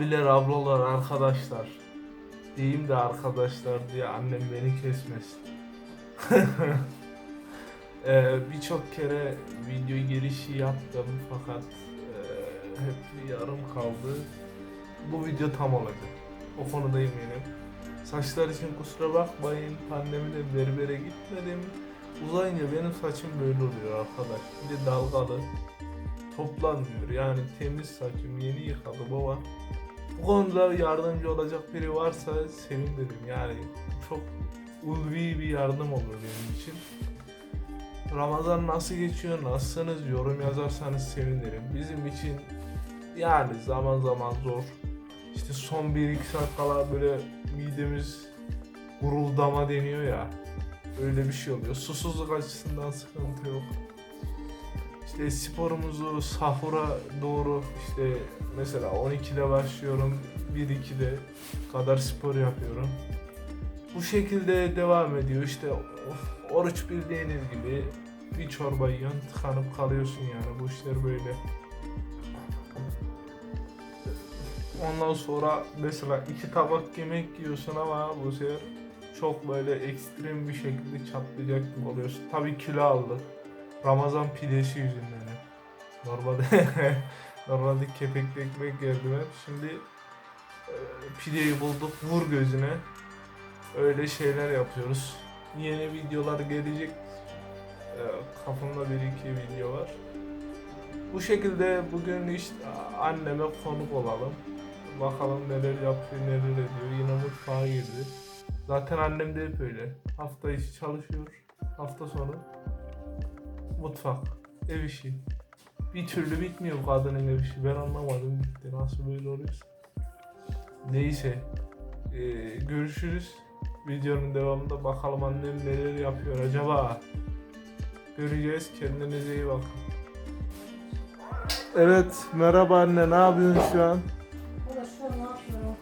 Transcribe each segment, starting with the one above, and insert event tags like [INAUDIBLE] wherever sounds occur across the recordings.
Abiler, ablalar, arkadaşlar. Diyeyim de arkadaşlar diye annem beni kesmesin. [LAUGHS] ee, Birçok kere video girişi yaptım fakat e, hep yarım kaldı. Bu video tam olacak. O konuda eminim. Saçlar için kusura bakmayın. Pandemide berbere gitmedim. Uzayınca benim saçım böyle oluyor arkadaş. Bir de dalgalı. Toplanmıyor. Yani temiz saçım yeni yıkadım ama bu konuda yardımcı olacak biri varsa sevinirim. Yani çok ulvi bir yardım olur benim için. Ramazan nasıl geçiyor, nasılsınız yorum yazarsanız sevinirim. Bizim için yani zaman zaman zor. İşte son 1-2 saat kala böyle midemiz guruldama deniyor ya. Öyle bir şey oluyor. Susuzluk açısından sıkıntı yok. İşte sporumuzu sahura doğru işte mesela 12'de başlıyorum. 1-2'de kadar spor yapıyorum. Bu şekilde devam ediyor. İşte of, oruç bildiğiniz gibi bir çorba yiyorsun tıkanıp kalıyorsun yani bu işler böyle. Ondan sonra mesela iki tabak yemek yiyorsun ama bu sefer çok böyle ekstrem bir şekilde çatlayacak gibi oluyorsun. Tabii kilo aldık. Ramazan pidesi yüzünden. Normalde [LAUGHS] normalde kepekli ekmek yerdim hep. Şimdi e, pideyi bulduk vur gözüne. Öyle şeyler yapıyoruz. Yeni videolar gelecek. E, kafamda bir iki video var. Bu şekilde bugün işte anneme konuk olalım. Bakalım neler yapıyor, neler ediyor. Yine mutfağa girdi. Zaten annem de hep öyle. Hafta içi çalışıyor. Hafta sonu mutfak, ev işi. Bir türlü bitmiyor bu kadının ev işi. Ben anlamadım bitti. Nasıl böyle oluyorsa. Neyse. Ee, görüşürüz. Videonun devamında bakalım annem neler yapıyor acaba. Göreceğiz. Kendinize iyi bakın. Evet. Merhaba anne. Ne yapıyorsun şu an? Valla şu an ne yapıyorum?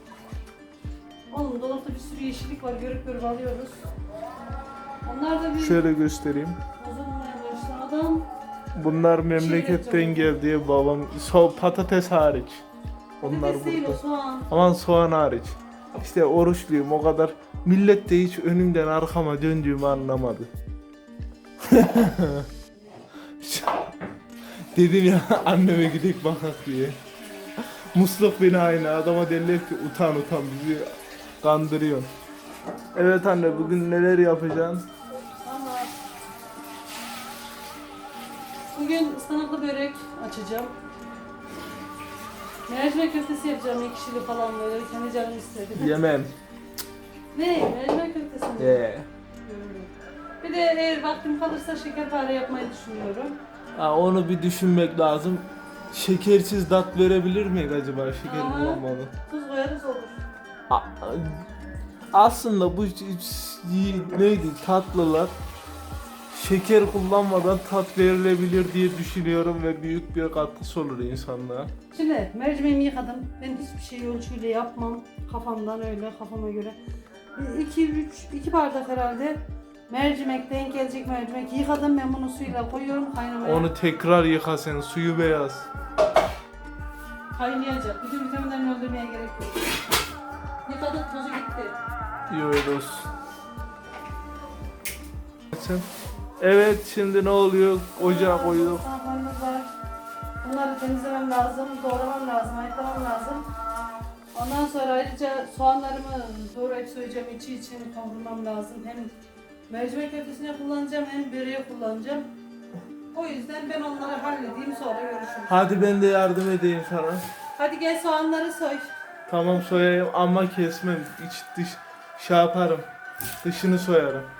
Oğlum dolapta bir sürü yeşillik var görüp görüp alıyoruz. Onlar da bir Şöyle göstereyim. Bunlar memleketten geldi babam. So patates hariç. Onlar burada. soğan. Aman soğan hariç. İşte oruçluyum o kadar. Millet de hiç önümden arkama döndüğümü anlamadı. [LAUGHS] Dedim ya anneme gidip bakak diye. Musluk beni aynı adama derler ki utan utan bizi kandırıyor. Evet anne bugün neler yapacaksın? Bugün ıspanaklı börek açacağım. Mercimek köftesi yapacağım ekşili falan böyle kendi canım istedi. [LAUGHS] Yemem. ne? Mercimek köftesi mi? Ee. Bir de eğer vaktim kalırsa şekerpare yapmayı düşünüyorum. Ha, onu bir düşünmek lazım. Şekersiz tat verebilir miyiz acaba? Şeker Aha. bulamadı. Tuz koyarız olur. A- Aslında bu neydi tatlılar şeker kullanmadan tat verilebilir diye düşünüyorum ve büyük bir katkısı olur insanlığa. Şimdi mercimeğimi yıkadım. Ben hiçbir şey ölçüyle yapmam. Kafamdan öyle kafama göre. 2 3 2 bardak herhalde mercimek denk gelecek mercimek. Yıkadım ben bunu suyla koyuyorum kaynamaya. Onu tekrar yıka sen suyu beyaz. Kaynayacak. Bütün vitaminlerini öldürmeye gerek yok. Yıkadık tuzu gitti. İyi öyle olsun. Sen- Evet şimdi ne oluyor? Ocağa koyduk. Var. Bunları temizlemem lazım, doğramam lazım, ayıklamam lazım. Ondan sonra ayrıca soğanlarımı doğrayıp soyacağım içi için kavurmam lazım. Hem mercimek köftesine kullanacağım hem böreğe kullanacağım. O yüzden ben onları halledeyim sonra görüşürüz. Hadi ben de yardım edeyim sana. Hadi gel soğanları soy. Tamam soyayım ama kesmem. İç dış şey yaparım. Dışını soyarım.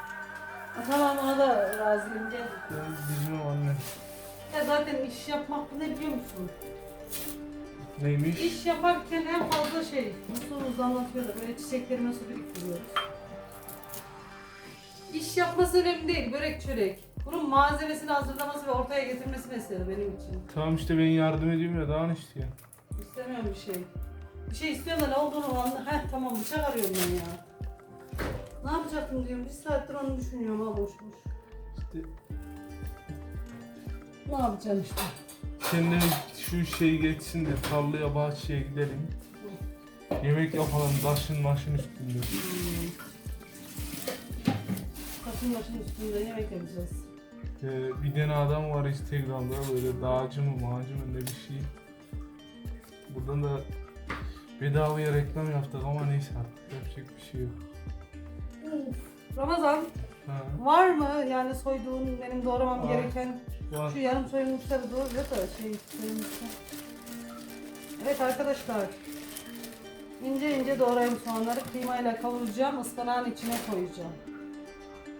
Tamam ona da razıyım gel. Bizim anne. Ya zaten iş yapmak ne biliyor musun? Neymiş? İş yaparken en fazla şey, Mustafa anlatıyordu böyle çiçeklerime su biriktiriyoruz. İş yapması önemli değil, börek çörek. Bunun malzemesini hazırlaması ve ortaya getirmesi mesele benim için. Tamam işte ben yardım ediyorum ya daha ne istiyorsun? İstemiyorum bir şey. Bir şey istiyorum da ne olduğunu anla. Heh tamam bıçak arıyorum ben ya. Ne yapacaktım diyorum, bir saattir onu düşünüyorum ha boş boş. İşte Ne yapacaksın işte? Kendine şu şey geçsin de tarlaya bahçeye gidelim. Yemek yapalım taşın maşın üstünde. Hmm. Kasım başın üstünde yemek yapacağız. Ee, bir tane adam var Instagram'da böyle dağcı mı mağacı mı ne bir şey. Buradan da bedavaya reklam yaptık ama neyse artık yapacak bir şey yok. Ramazan Ha, var mı yani soyduğun benim doğramam Var. gereken var. şu yarım soyulmuşları doğruyor da şey soyulmuşlar. Evet arkadaşlar. İnce ince doğrayayım soğanları kıymayla kavuracağım ıspanağın içine koyacağım.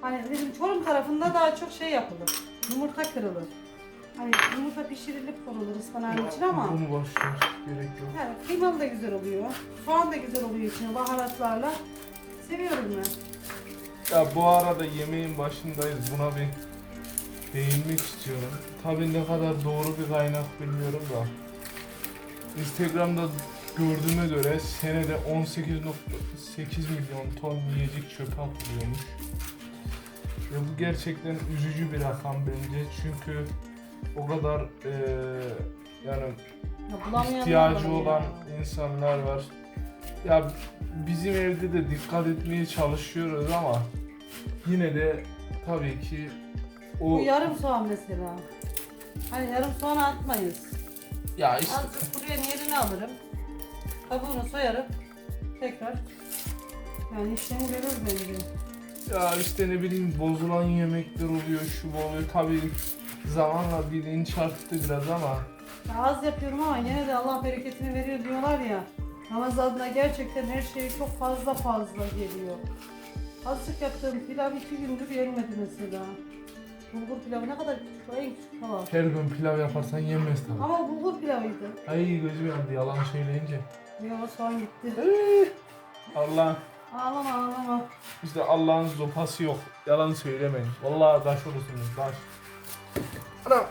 Hani bizim Çorum tarafında daha çok şey yapılır. Yumurta kırılır. Hani yumurta pişirilip konulur ıspanağın içine ama Bunu boş ver, gerek yok. yani kıymalı da güzel oluyor. Soğan da güzel oluyor içine baharatlarla. Seviyorum ben. Ya bu arada yemeğin başındayız. Buna bir değinmek istiyorum. Tabii ne kadar doğru bir kaynak bilmiyorum da. Instagram'da gördüğüme göre senede 18.8 milyon ton yiyecek çöpe atılıyormuş. Ve bu gerçekten üzücü bir rakam bence çünkü o kadar eee, yani Ya ihtiyacı var ya. olan insanlar var. Ya bizim evde de dikkat etmeye çalışıyoruz ama yine de tabii ki o Bu yarım soğan mesela. Hani yarım soğan atmayız. ya işte Azıcık buraya yerini alırım. Kabuğunu soyarım. Tekrar. Yani işlemi görür bence. ya işte ne bileyim bozulan yemekler oluyor şu bu oluyor tabii zamanla bilinç arttı biraz ama Ya az yapıyorum ama yine de Allah bereketini veriyor diyorlar ya. Ramazan'da gerçekten her şey çok fazla fazla geliyor. Azıcık yaptığım pilav iki gündür yenmedi mesela. Bulgur pilavı ne kadar küçük, en küçük tava. her gün pilav yaparsan yenmez tabii. Ama bulgur pilavıydı. Ay gözüm yandı yalan söyleyince. Yava soğan gitti. Allah Ağlama ağlama. işte Allah'ın zopası yok. Yalan söylemeyin. Vallahi taş olursunuz taş. Anam.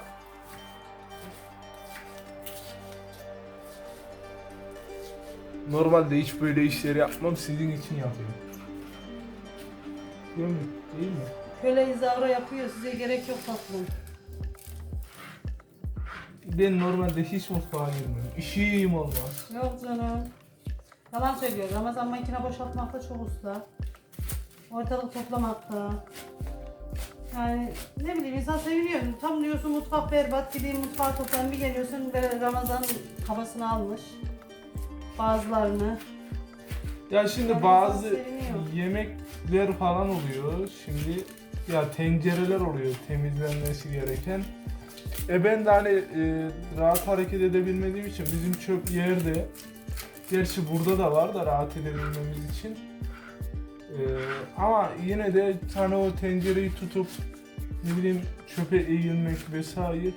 Normalde hiç böyle işleri yapmam sizin için yapıyorum. Değil mi? Değil mi? Köle izavra yapıyor size gerek yok tatlım. Ben normalde hiç mutfağa girmiyorum. İşim olmaz. Yok canım. Yalan söylüyor. Ramazan makine boşaltmakta çok usta. Ortalık toplamakta. Yani ne bileyim insan seviniyor. Tam diyorsun mutfak berbat gideyim mutfağı toplayayım bir geliyorsun böyle Ramazan havasını almış. Bazılarını. Ya şimdi Tabii bazı insan seviniyor. Yemekler falan oluyor. Şimdi ya tencereler oluyor temizlenmesi gereken. E ben de hani e, rahat hareket edebilmediğim için bizim çöp yerde. Gerçi burada da var da rahat edebilmemiz için. E, ama yine de hani o tencereyi tutup ne bileyim çöpe eğilmek vesaire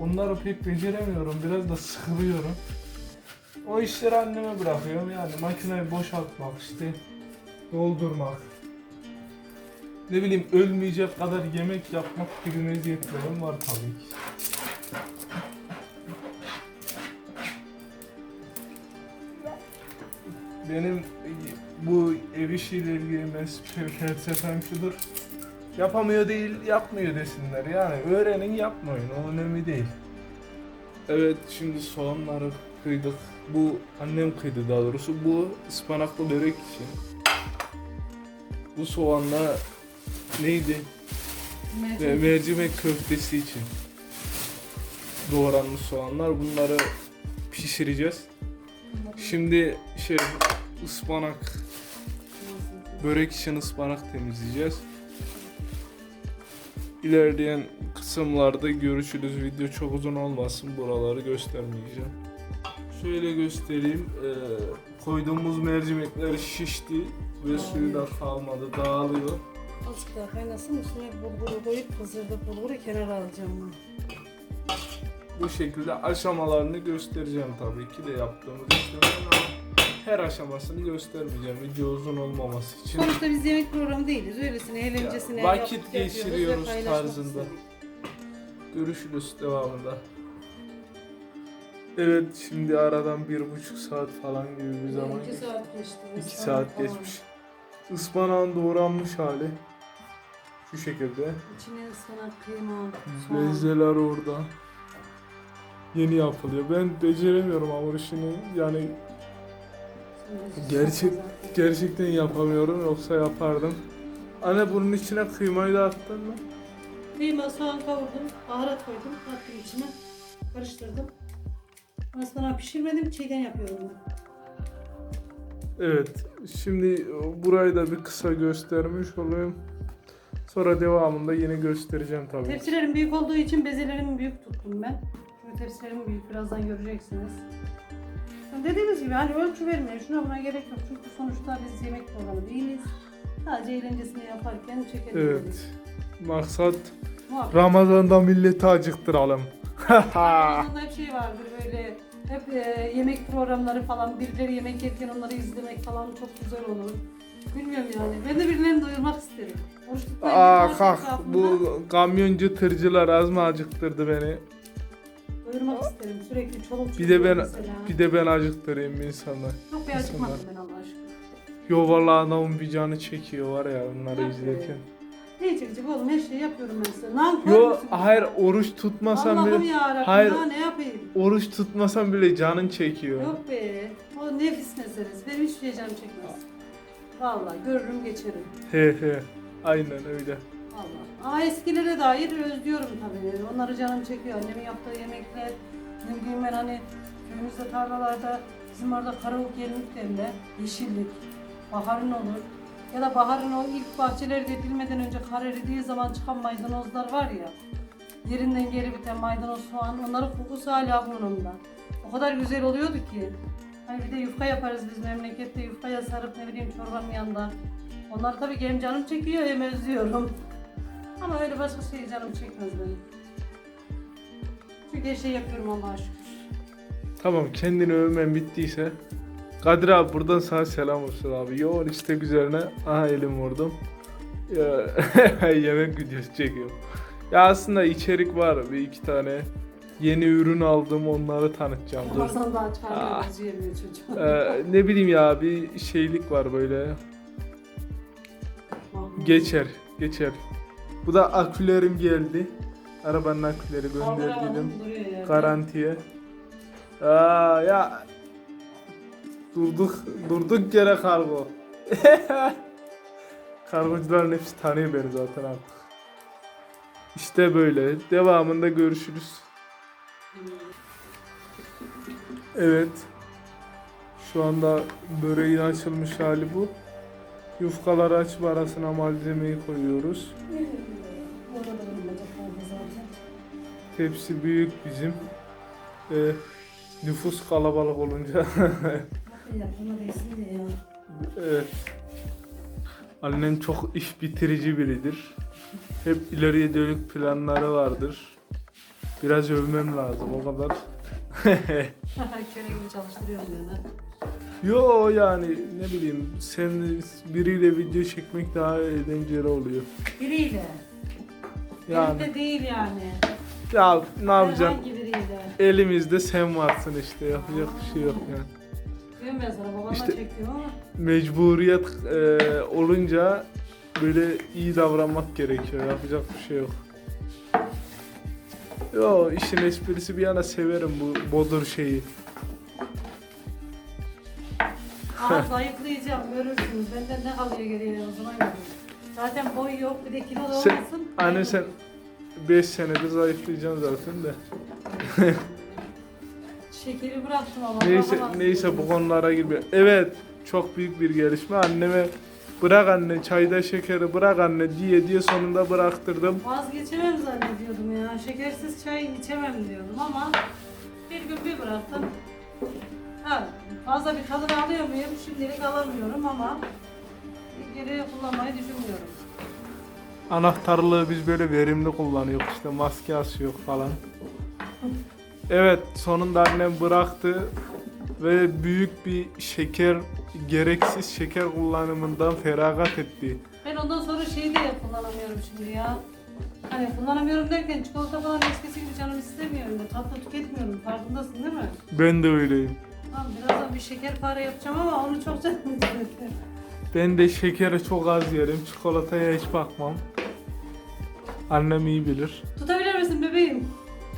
onları pek beceremiyorum. Biraz da sıkılıyorum. O işleri anneme bırakıyorum yani makineyi boşaltmak işte doldurmak ne bileyim ölmeyecek kadar yemek yapmak gibi meziyetlerim var tabii ki. Benim bu ev işiyle ilgili felsefem şudur. Yapamıyor değil, yapmıyor desinler. Yani öğrenin yapmayın, o önemli değil. Evet, şimdi soğanları kıydık. Bu annem kıydı daha doğrusu. Bu ıspanaklı börek için. Bu soğanla neydi? Ve mercimek köftesi için. Doğranmış soğanlar. Bunları pişireceğiz. Şimdi şey ıspanak börek için ıspanak temizleyeceğiz. İlerleyen kısımlarda görüşürüz. Video çok uzun olmasın. Buraları göstermeyeceğim. Şöyle göstereyim. Ee, koyduğumuz mercimekler şişti ve suyu da kalmadı. Dağılıyor. Azıcık daha kaynasın üstüne bulguru koyup kızdırdık bulguru kenara alacağım ben. Bu şekilde aşamalarını göstereceğim tabii ki de yaptığımız işlemlerin ama her aşamasını göstermeyeceğim video uzun olmaması için. Sonuçta biz yemek programı değiliz. Öylesine eğlencesine Ya, vakit geçiriyoruz tarzında. Görüşürüz devamında. Evet şimdi aradan bir buçuk saat falan gibi bir zaman İki saat geçti. İki saat geçmiş. Ispanağın doğranmış hali. Şu şekilde. İçine ıspanak, kıyma, soğan. Mezeler orada. yeni yapılıyor. Ben beceremiyorum hamur işini. Yani Gerçek- gerçekten yapamıyorum yoksa yapardım. Anne bunun içine kıymayı da attın mı? Kıyma, soğan kavurdum, baharat koydum, attım içine, karıştırdım. Aslında pişirmedim, çiğden yapıyorum ben. Evet. Şimdi burayı da bir kısa göstermiş olayım. Sonra devamında yine göstereceğim tabii. Tepsilerim büyük olduğu için bezelerimi büyük tuttum ben. Çünkü tepsilerim büyük, birazdan göreceksiniz. Dediğimiz gibi hani ölçü vermeyin, şuna buna gerek yok. Çünkü sonuçta biz yemek programı değiliz. Sadece eğlencesini yaparken çekelim. Evet. Maksat Muhakkak. Ramazan'da milleti acıktıralım. Ramazan'da [LAUGHS] hep şey vardır böyle hep e, yemek programları falan birileri yemek yerken onları izlemek falan çok güzel olur. Bilmiyorum yani. Ben de birilerini doyurmak isterim. Oruç tutmayı Aa etrafında bu kamyoncu tırcılar az mı acıktırdı beni? doyurmak isterim. Sürekli çoluk çocuk Bir de ben mesela. bir de ben acıktırayım insanlar. Çok bir acıkmadım ben Allah aşkına. Yo vallahi adamın bir canı çekiyor var ya onları izlerken. Ne çekecek oğlum her şeyi yapıyorum ben size. Nankör Yo hayır oruç tutmasam Allah'ım bile yarabbim hayır. daha ne yapayım? oruç tutmasam bile canın çekiyor. Yok be. O nefis meselesi. Benim hiçbir şey canım çekmez. Vallahi görürüm geçerim. He he. Aynen öyle. Allah. Ama eskilere dair özlüyorum tabii. Onları canım çekiyor. Annemin yaptığı yemekler. Ne bileyim ben hani köyümüzde tarlalarda bizim orada karavuk yerlik derler. Yeşillik. Baharın olur. Ya da baharın o ilk bahçeleri depilmeden önce kar eridiği zaman çıkan maydanozlar var ya. Yerinden geri biten maydanoz soğan onların kokusu hala burnumda. O kadar güzel oluyordu ki. Hani bir de yufka yaparız biz memlekette yufkaya sarıp ne bileyim çorbanın yanında. Onlar tabii ki canım çekiyor hem özlüyorum. [LAUGHS] Ama öyle başka şey canım çekmez benim. Çünkü her şey yapıyorum Allah'a şükür. Tamam kendini övmen bittiyse Kadir abi buradan sana selam olsun abi. Yoğun istek üzerine aha elim vurdum. [LAUGHS] Yemek videosu çekiyorum. Ya aslında içerik var bir iki tane. Yeni ürün aldım onları tanıtacağım. Dur. Ramazan daha çıkarmıyor, Ah. özleyemiyor çocuğum. Ee, ne bileyim ya bir şeylik var böyle. Geçer, geçer. Bu da akülerim geldi. Arabanın aküleri gönderdim. Garantiye. Aa ya durduk durduk yere kargo. [LAUGHS] Kargocuların hepsi tanıyor beni zaten artık. İşte böyle. Devamında görüşürüz. Evet. Şu anda böreğin açılmış hali bu. Yufkaları açıp arasına malzemeyi koyuyoruz. Tepsi büyük bizim. Ee, nüfus kalabalık olunca. [LAUGHS] Yapma değilsin de ya. evet. Annem çok iş bitirici biridir. Hep ileriye dönük planları vardır. Biraz övmem lazım o kadar. [LAUGHS] Köle gibi çalıştırıyorum yani. Yo yani ne bileyim sen biriyle video çekmek daha eğlenceli oluyor. Biriyle. Yani Birlikte değil yani. ya ne yapacaksın? Herhangi biriyle. Elimizde sen varsın işte yapacak bir şey yok yani. Diyorum ben sana babamla İşte- çekiyorum ama. mecburiyet e, olunca böyle iyi davranmak gerekiyor. Yapacak bir şey yok. Yo işin esprisi bir yana severim bu bodur şeyi. Aha zayıflayacağım görürsünüz. Benden ne kalıyor geriye o zaman görürüz. Zaten boy yok bir de kilo da Sen, olmasın. anne sen 5 senedir zayıflayacaksın zaten de. [LAUGHS] Şekeri bıraktım ama. Neyse neyse bu konulara girme. Evet çok büyük bir gelişme. Anneme bırak anne çayda şekeri bırak anne diye diye sonunda bıraktırdım. Vazgeçemem zannediyordum ya. Şekersiz çay içemem diyordum ama bir gün bir bıraktım. Ha, fazla bir tadını alıyor muyum? Şimdilik alamıyorum ama geri kullanmayı düşünmüyorum. Anahtarlığı biz böyle verimli kullanıyoruz işte maske asıyor falan. [LAUGHS] Evet sonunda annem bıraktı ve büyük bir şeker gereksiz şeker kullanımından feragat etti. Ben ondan sonra şeyi de kullanamıyorum şimdi ya. Hani kullanamıyorum derken çikolata falan eskisi gibi canım istemiyorum da tatlı tüketmiyorum farkındasın değil mi? Ben de öyleyim. Tamam birazdan bir şekerpare yapacağım ama onu çok canım. Ben de şekere çok az yerim. Çikolataya hiç bakmam. Annem iyi bilir. Tutabilir misin bebeğim?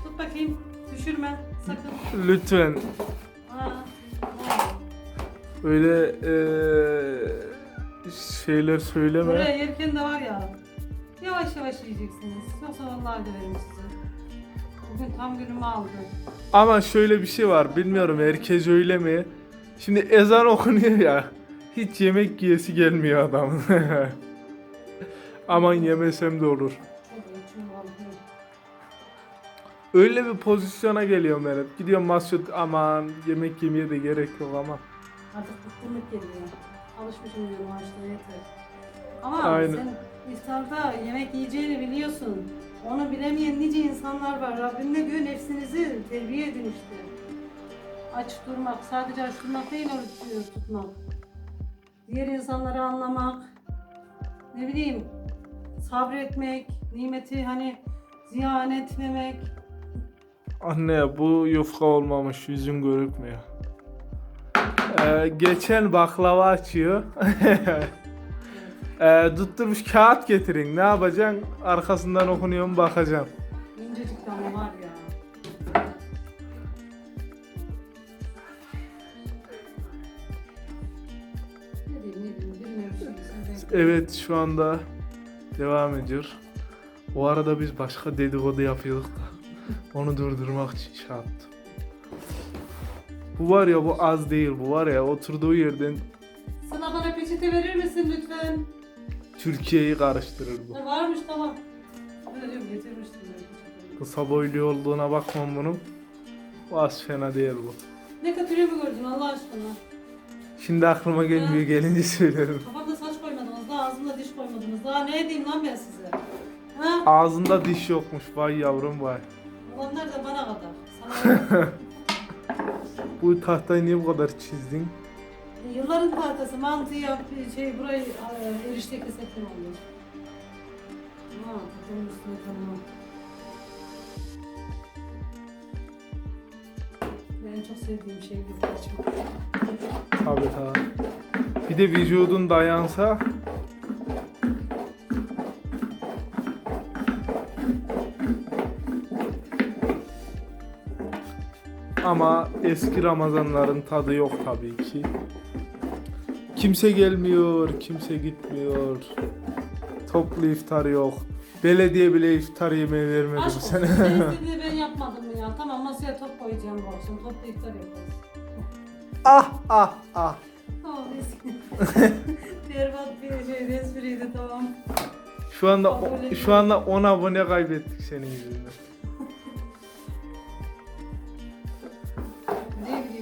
Tut bakayım. Düşürme. Sakın. Lütfen Ha, öyle eee, şeyler söyleme. Buraya yerken de var ya. Yavaş yavaş yiyeceksiniz. Yoksa vallahi döverim sizi. Bugün tam günümü aldı. Ama şöyle bir şey var. Bilmiyorum herkes öyle mi? Şimdi ezan okunuyor ya. Hiç yemek yiyesi gelmiyor adam. [LAUGHS] Aman yemesem de olur. Öyle bir pozisyona geliyorum ben hep. Gidiyorum masjid aman yemek yemeye de gerek yok ama. Artık bıkkınlık geliyor. Alışmışım diyorum ağaçta yeter. Ama Aynen. sen iftarda yemek yiyeceğini biliyorsun. Onu bilemeyen nice insanlar var. Rabbim ne diyor? Nefsinizi terbiye edin işte. Aç durmak, sadece aç durmak değil oruç tutmak. Diğer insanları anlamak, ne bileyim sabretmek, nimeti hani ziyan etmemek. Anne bu yufka olmamış yüzün görükmüyor. Ee, geçen baklava açıyor. [LAUGHS] ee, tutturmuş kağıt getirin. Ne yapacaksın? Arkasından okunuyorum bakacağım. İncecik ama var ya. Evet şu anda devam ediyor. O arada biz başka dedikodu yapıyorduk da onu durdurmak için şey yaptım. Bu var ya bu az değil bu var ya oturduğu yerden Sana bana peçete verir misin lütfen? Türkiye'yi karıştırır bu. Ha, varmış tamam. Öyle diyorum getirmiştim ben. Kısa boylu olduğuna bakmam bunun. Bu az fena değil bu. Ne kötülüğü mü gördün Allah aşkına? Şimdi aklıma gelmiyor gelince söylerim. Kafamda saç koymadınız daha ağzımda diş koymadınız. Daha ne edeyim lan ben size? Ha? Ağzında diş yokmuş vay yavrum vay. Olanlar da bana kadar. Sana [LAUGHS] Bu tahtayı niye bu kadar çizdin? Yılların tahtası mantı yap, şey burayı e, erişte kesetten oluyor. Ha, üstüne tamam. Ben çok sevdiğim şey bir. Tabii tabii. Bir de vücudun dayansa Ama eski Ramazanların tadı yok tabii ki. Kimse gelmiyor, kimse gitmiyor. Toplu iftar yok. Belediye bile iftar yemeği vermedi Aşk bu olsun. sene. Sen istediğini ben yapmadım mı ya? Tamam masaya top koyacağım bu akşam. Topla iftar yaparız. ah ah ah. Tamam eski. [LAUGHS] Berbat bir şey espriydi tamam. Şu anda şu anda 10 abone kaybettik senin yüzünden.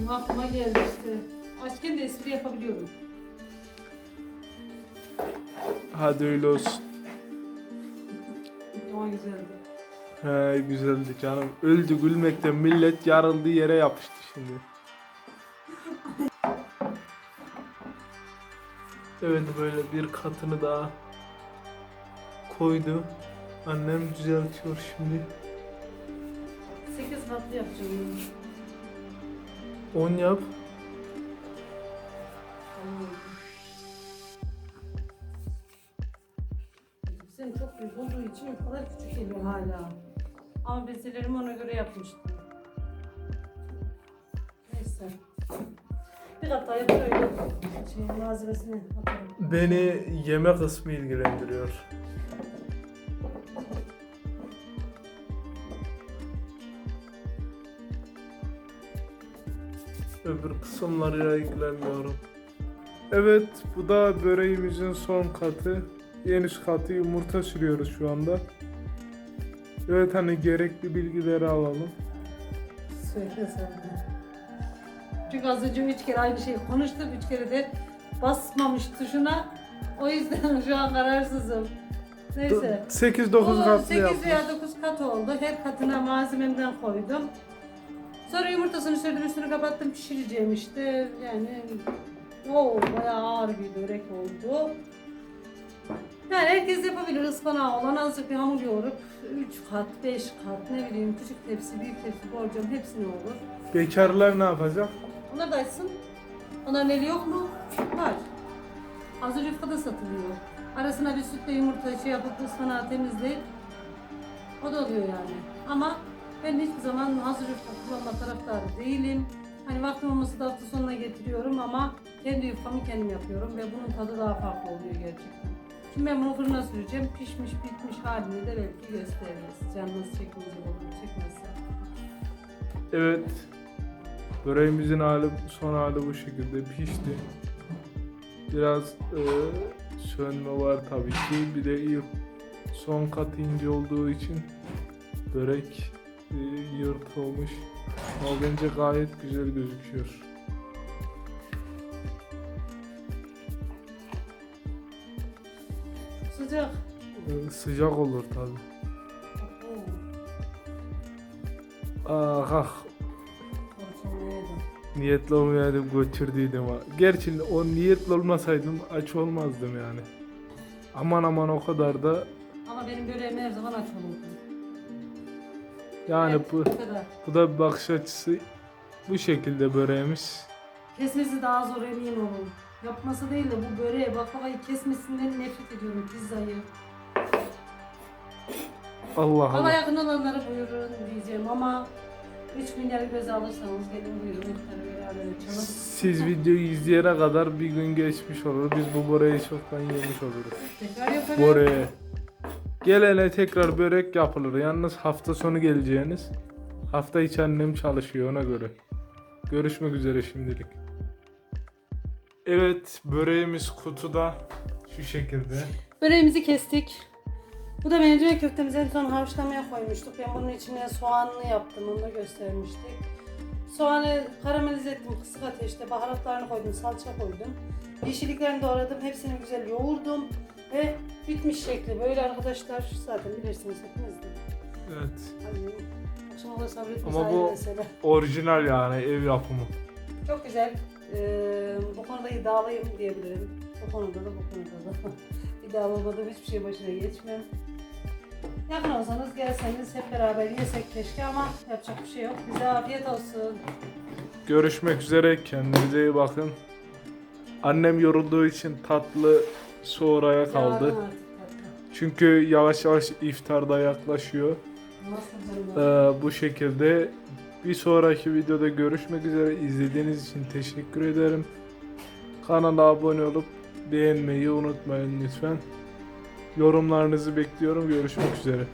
Bileyim aklıma geldi işte. Açken de espri yapabiliyorum. Hadi öyle olsun. Ama güzeldi. He güzeldi canım. Öldü gülmekten millet yarıldığı yere yapıştı şimdi. Evet böyle bir katını daha koydu. Annem düzeltiyor şimdi. 8 katlı yapacağım. 10 yap. Senin çok büyük olduğu için o kadar küçük geliyor hala. Ama bezelerimi ona göre yapmıştım. Neyse. Bir kat daha yapıyor öyle şey, malzemesini atarım. Beni yeme kısmı ilgilendiriyor. Kısımlarıyla ilgilenmiyorum. Evet, bu da böreğimizin son katı. En üst katı yumurta sürüyoruz şu anda. Evet hani gerekli bilgileri alalım. Söyle sen de. Çünkü az önce üç kere aynı şeyi konuştum. Üç kere de basmamış tuşuna. O yüzden şu an kararsızım. Neyse. 8-9 katlı 8 yaptık. veya 9 kat oldu. Her katına malzememden koydum. Sonra yumurtasını sürdüm üstünü kapattım pişireceğim işte. Yani o bayağı ağır bir börek oldu. Yani herkes yapabilir ıspanağı olan azıcık bir hamur yoğurup 3 kat, 5 kat ne bileyim küçük tepsi, büyük tepsi borcam hepsini olur. Bekarlar ne yapacak? Onlar da açsın. Onların eli yok mu? Var. Hazır yufka da satılıyor. Arasına bir sütle yumurta şey yapıp ıspanağı temizleyip o da oluyor yani. Ama Ben hiçbir zaman hazır yufka kullanma taraftarı değilim. Hani vaktim olması da hafta sonuna getiriyorum ama kendi yufkamı kendim yapıyorum ve bunun tadı daha farklı oluyor gerçekten. Şimdi ben bunu fırına süreceğim. Pişmiş bitmiş halini de belki gösteririz. Canınız çekmeyecek olur, çekmezse. Evet. Böreğimizin hali, son hali bu şekilde pişti. Biraz e, sönme var tabii ki. Bir de ilk son kat ince olduğu için börek yırtılmış. Ama bence gayet güzel gözüküyor. Sıcak. E, sıcak olur tabii. Oo, Ah ah. Niyetli olmayaydım götürdüydüm ha. Gerçi o niyetli olmasaydım aç olmazdım yani. Aman aman o kadar da Ama benim böreğim her zaman aç olurdu. Yani Evet, bu bu kadar. bu da bir bakış açısı bu şekilde böreğimiz. Kesmesi daha zor emin olun. Yapması değil de bu böreği baklavayı kesmesinden nefret ediyorum pizzayı. Allah Bana Allah. yakın olanları buyurun diyeceğim ama 3 milyarı göze alırsanız gelin buyurun iftarı beraber açalım. Siz videoyu izleyene kadar bir gün geçmiş olur. Biz bu böreği çoktan yemiş oluruz. Tekrar yapalım. Böreğe. Gelene tekrar börek yapılır. Yalnız hafta sonu geleceğiniz. Hafta içi annem çalışıyor ona göre. Görüşmek üzere şimdilik. Evet böreğimiz kutuda şu şekilde. Böreğimizi kestik. Bu da mercimek köftemizi en son haşlamaya koymuştuk. Ben bunun içine soğanlı yaptım. Onu da göstermiştik. Soğanı karamelize ettim kısık ateşte. Baharatlarını koydum, salça koydum. Yeşilliklerini doğradım. Hepsini güzel yoğurdum. Ve bitmiş şekli böyle arkadaşlar. Zaten bilirsiniz hepiniz de. Evet. Hani akşama sabretmesi Ama ayrı bu- mesele. Orijinal yani ev yapımı. Çok güzel. Ee, bu konuda iddialıyım diyebilirim. Bu konuda da bu konuda da. [LAUGHS] İddialı olmadığım hiçbir şey başına geçmem. Yakın olsanız gelseniz hep beraber yesek keşke ama yapacak bir şey yok. Bize afiyet olsun. Görüşmek üzere. Kendinize iyi bakın. Annem yorulduğu için tatlı sonraya kaldı. Çünkü yavaş yavaş iftarda yaklaşıyor. Ee, bu şekilde bir sonraki videoda görüşmek üzere. İzlediğiniz için teşekkür ederim. Kanala abone olup beğenmeyi unutmayın lütfen. Yorumlarınızı bekliyorum. Görüşmek üzere.